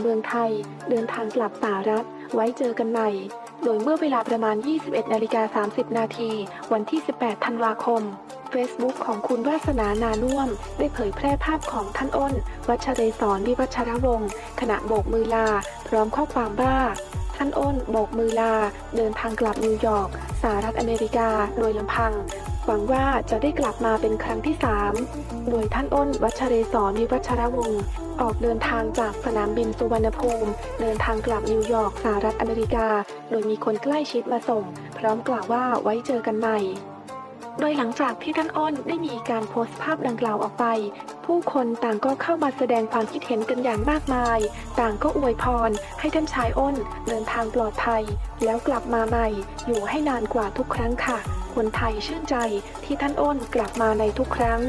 เมืองไทย เดินทางกลับสหรัฐ ไว้เจอกันใหม่ โดยเมื่อเวลาประมาณ 21นาฬิกา30 นาทีวันที่ 18 ธันวาคม Facebook ของคุณวาสนานานุ่วม ได้เผยแพร่ภาพของท่านอ้น วัชเรศรวิวัชรวงศ์ขณะโบกมือลา พร้อมข้อความว่าท่านอ้นโบกมือลา เดินทางกลับนิวยอร์กสหรัฐอเมริกา โดยลำพัง หวังว่าจะได้กลับมาเป็นครั้งที่ 3 โดยท่านอ้นวัชเรศรวิวัชรวงศ์ออกเดินทางจากสนามบินสุวรรณภูมิ เดินทางกลับนิวยอร์กสหรัฐอเมริกา โดยมีคนใกล้ชิดมาส่ง พร้อมกล่าวว่าไว้เจอกันใหม่ โดยหลังจากที่ท่านอ้นได้มีการโพสต์ภาพดังกล่าวออกไป ผู้คนต่างก็เข้ามาแสดงความคิดเห็นกันอย่างมากมาย ต่างก็อวยพร ให้ท่านชายอ้นเดินทางปลอดภัย แล้วกลับมาใหม่ อยู่ให้นานกว่าทุกครั้งค่ะ คนไทยชื่นใจที่ท่านอ้นกลับมาในทุกครั้ง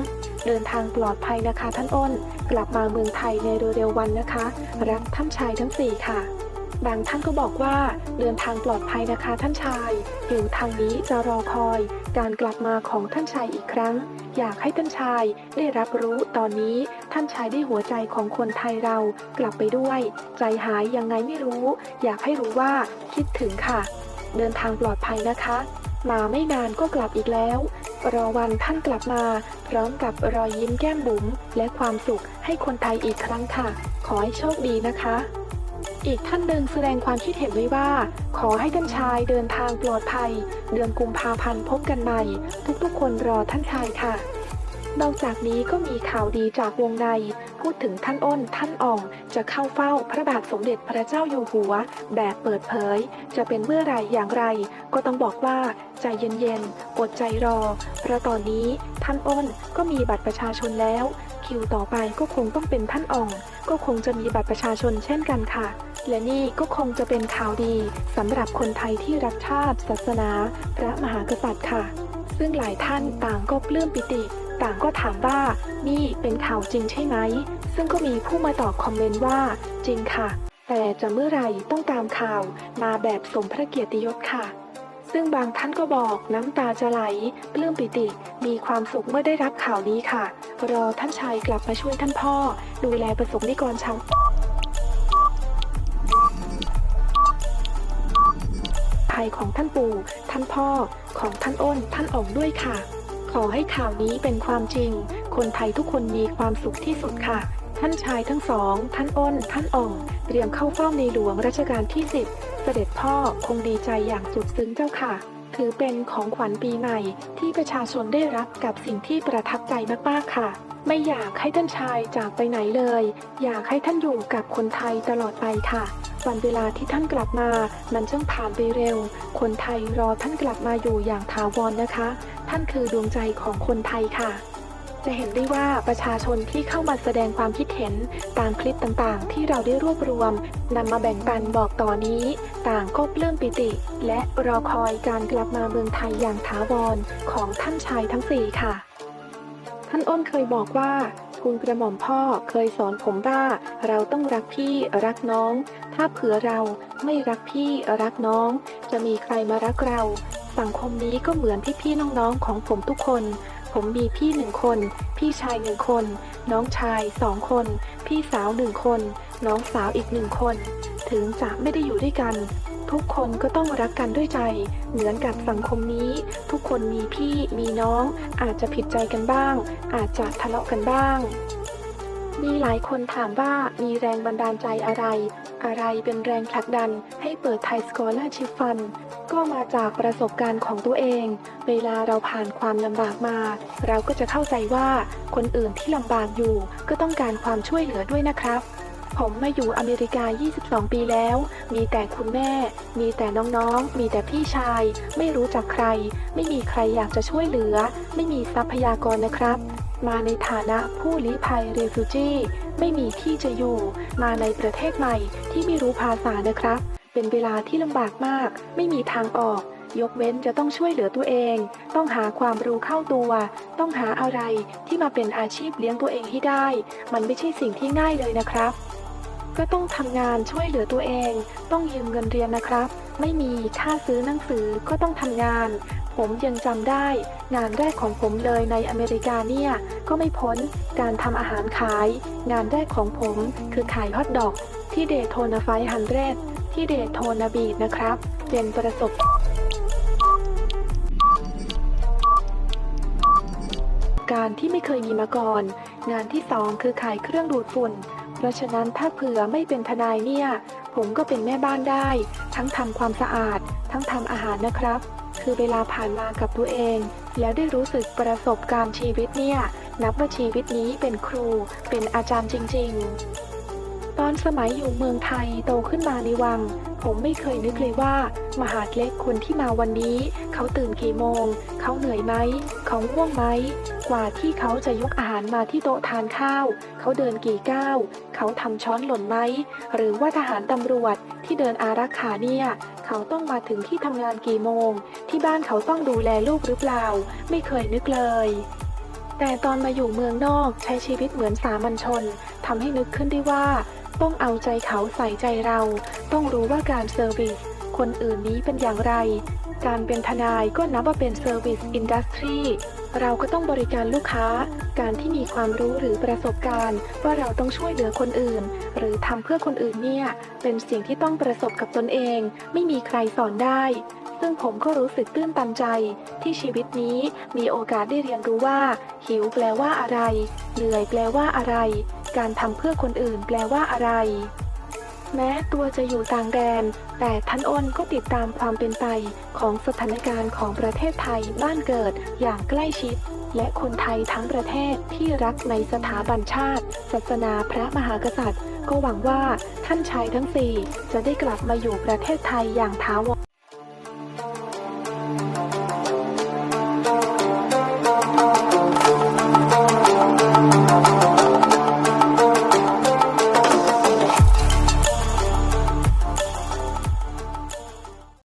เดินทางปลอดภัยนะคะท่านอ้น กลับมาเมืองไทยในเร็วๆวันนะคะ รักท่านชายทั้งสี่ค่ะ บางท่านก็บอกว่าเดินทางปลอดภัยนะคะท่านชาย อยู่ทางนี้จะรอคอย การกลับมาของท่านชายอีกครั้ง อยากให้ท่านชายได้รับรู้ตอนนี้ท่านชายได้หัวใจของคนไทยเรากลับไปด้วย ใจหายยังไงไม่รู้ อยากให้รู้ว่าคิดถึงค่ะ เดินทางปลอดภัยนะคะ มาไม่นานก็กลับอีกแล้ว รอวันท่านกลับมา พร้อมกับรอยยิ้มแก้มบุ๋มและความสุขให้คนไทยอีกครั้งค่ะ ขอให้โชคดีนะคะ อีกท่านหนึ่งแสดงความคิดเห็นไว้ว่า ขอให้ท่านชายเดินทางปลอดภัย เดือนกุมภาพันธ์พบกันใหม่ ทุกๆคนรอท่านชายค่ะ นอกจากนี้ก็มีข่าวดีจากวงใน พูดถึงท่านอ้นท่านอ่อง จะเข้าเฝ้าพระบาทสมเด็จพระเจ้าอยู่หัว แบบเปิดเผย จะเป็นเมื่อไรอย่างไร ก็ต้องบอกว่าใจเย็นๆ อดใจรอ เพราะตอนนี้ท่านอ้นก็มีบัตรประชาชนแล้ว คิวต่อไปก็คงต้องเป็นท่านอ่อง ก็คงจะมีบัตรประชาชนเช่นกันค่ะ และนี่ก็คงจะเป็นข่าวดีสำหรับคนไทยที่รักชาติ ศาสนา พระมหากษัตริย์ค่ะ ซึ่งหลายท่านต่างก็ปลื้มปิติ ต่างก็ถามว่านี่เป็นข่าวจริงใช่ไหม ซึ่งก็มีผู้มาตอบคอมเมนต์ว่า จริงค่ะ แต่จะเมื่อไหร่ต้องตามข่าวมาแบบสมพระเกียรติยศค่ะ ซึ่งบางท่านก็บอกน้ำตาจะไหลปลื้มปิติ มีความสุขเมื่อได้รับข่าวนี้ค่ะ รอท่านชายกลับมาช่วยท่านพ่อ ดูแลประสบนิกรชาว ไทยของท่านปู่ ท่านพ่อ ของท่านอ้น ท่านอ่องด้วยค่ะ ขอให้ข่าวนี้เป็นความจริง คนไทยทุกคนมีความสุขที่สุดค่ะ ท่านชายทั้งสอง ท่านอ้น ท่านอ่อง เตรียมเข้าเฝ้าในหลวงรัชกาลที่10เสด็จพ่อคงดีใจอย่างสุดซึ้งเจ้าค่ะ ถือเป็นของขวัญปีใหม่ ที่ประชาชนได้รับกับสิ่งที่ประทับใจมากๆค่ะไม่อยากให้ท่านชายจากไปไหนเลย อยากให้ท่านอยู่กับคนไทยตลอดไปค่ะ วันเวลาที่ท่านกลับมา มันช่างผ่านไปเร็ว คนไทยรอท่านกลับมาอยู่อย่างถาวรนนะคะ ท่านคือดวงใจของคนไทยค่ะ จะเห็นได้ว่าประชาชนที่เข้ามาแสดงความคิดเห็นตามคลิปต่างๆ ที่เราได้รวบรวมนำมาแบ่งปันบอกต่อนนี้ ต่างก็ปลื้มปิติ และรอคอยการกลับมาเมืองไทยอย่างถาวรของท่านชายทั้งสี่ค่ะ ท่านอ้นเคยบอกว่า คุณกระหม่อมพ่อเคยสอนผมว่าเราต้องรักพี่รักน้อง ถ้าเผื่อเราไม่รักพี่รักน้อง จะมีใครมารักเรา สังคมนี้ก็เหมือนที่พี่น้องๆของผมทุกคน ผมมีพี่หนึ่งคน พี่ชายหนึ่งคน น้องชายสองคน พี่สาวหนึ่งคน น้องสาวอีกหนึ่งคน ถึงจะไม่ได้อยู่ด้วยกัน ทุกคนก็ต้องรักกันด้วยใจ เหมือนกับสังคมนี้ ทุกคนมีพี่มีน้อง อาจจะผิดใจกันบ้าง อาจจะทะเลาะกันบ้าง มีหลายคนถามว่ามีแรงบันดาลใจอะไร อะไรเป็นแรงผลักดันให้เปิดไทยสกอ l า r ชิฟฟัน ก็มาจากประสบการณ์ของตัวเอง เวลาเราผ่านความลำบากมา เราก็จะเข้าใจว่าคนอื่นที่ลำบากอยู่ ก็ต้องการความช่วยเหลือด้วยนะครับ ผมมาอยู่อเมริกา 22 ปีแล้ว มีแต่คุณแม่ มีแต่น้องๆ มีแต่พี่ชาย ไม่รู้จักใคร ไม่มีใครอยากจะช่วยเหลือ ไม่มีทรัพยากรนะครับ มาในฐานะผู้ลี้ภัยเรฟูจีไม่มีที่จะอยู่ มาในประเทศใหม่ที่ไม่รู้ภาษานะครับ เป็นเวลาที่ลำบากมาก ไม่มีทางออกยกเว้นจะต้องช่วยเหลือตัวเอง ต้องหาความรู้เข้าตัว ต้องหาอะไรที่มาเป็นอาชีพเลี้ยงตัวเองให้ได้ มันไม่ใช่สิ่งที่ง่ายเลยนะครับ ก็ต้องทำงานช่วยเหลือตัวเอง ต้องยืมเงินเรียนนะครับ ไม่มีค่าซื้อหนังสือก็ต้องทำงาน ผมยังจำได้ งานแรกของผมเลยในอเมริกาเนี่ย ก็ไม่พ้นการทำอาหารขาย งานแรกของผมคือขายฮอทดอก ที่เดโทนาไฟฮันเดรที่เดโทนาบีดนะครับ เป็นประสบการที่ไม่เคยมีมาก่อน งานที่สองคือขายเครื่องดูดฝุ่น เพราะฉะนั้นถ้าเผื่อไม่เป็นทนายเนี่ย ผมก็เป็นแม่บ้านได้ ทั้งทำความสะอาด ทั้งทำอาหารนะครับ คือเวลาผ่านมากับตัวเอง แล้วได้รู้สึกประสบการณ์ชีวิตเนี่ย นับว่าชีวิตนี้เป็นครู เป็นอาจารย์จริง ๆ ตอนสมัยอยู่เมืองไทยโตขึ้นมาในวัง ผมไม่เคยนึกเลยว่า มหาดเล็กคนที่มาวันนี้ เขาตื่นกี่โมง เขาเหนื่อยไหม เขาง่วงไหม กว่าที่เขาจะยกอาหารมาที่โต๊ะทานข้าว เขาเดินกี่ก้าว เขาทำช้อนหล่นไหม หรือว่าทหารตำรวจที่เดินอารักขาเนี่ย เขาต้องมาถึงที่ทำงานกี่โมง ที่บ้านเขาต้องดูแลลูกหรือเปล่า ไม่เคยนึกเลย แต่ตอนมาอยู่เมืองนอกใช้ชีวิตเหมือนสามัญชนทำให้นึกขึ้นได้ว่า ต้องเอาใจเขาใส่ใจเรา ต้องรู้ว่าการเซอร์วิสคนอื่นนี้เป็นอย่างไร การเป็นทนายก็นับว่าเป็นเซอร์วิสอินดัสทรี เราก็ต้องบริการลูกค้า การที่มีความรู้หรือประสบการณ์ ว่าเราต้องช่วยเหลือคนอื่น หรือทำเพื่อคนอื่นเนี่ย เป็นสิ่งที่ต้องประสบกับตนเอง ไม่มีใครสอนได้ ซึ่งผมก็รู้สึกตื้นตันใจ ที่ชีวิตนี้มีโอกาสได้เรียนรู้ว่า หิวแปลว่าอะไร เหนื่อยแปลว่าอะไร การทำเพื่อคนอื่นแปลว่าอะไร แม้ตัวจะอยู่ต่างแดน แต่ท่านอ้นก็ติดตามความเป็นไปของสถานการณ์ของประเทศไทยบ้านเกิดอย่างใกล้ชิด และคนไทยทั้งประเทศที่รักในสถาบันชาติ ศาสนาพระมหากษัตริย์ ก็หวังว่าท่านชายทั้งสี่จะได้กลับมาอยู่ประเทศไทยอย่างถาวร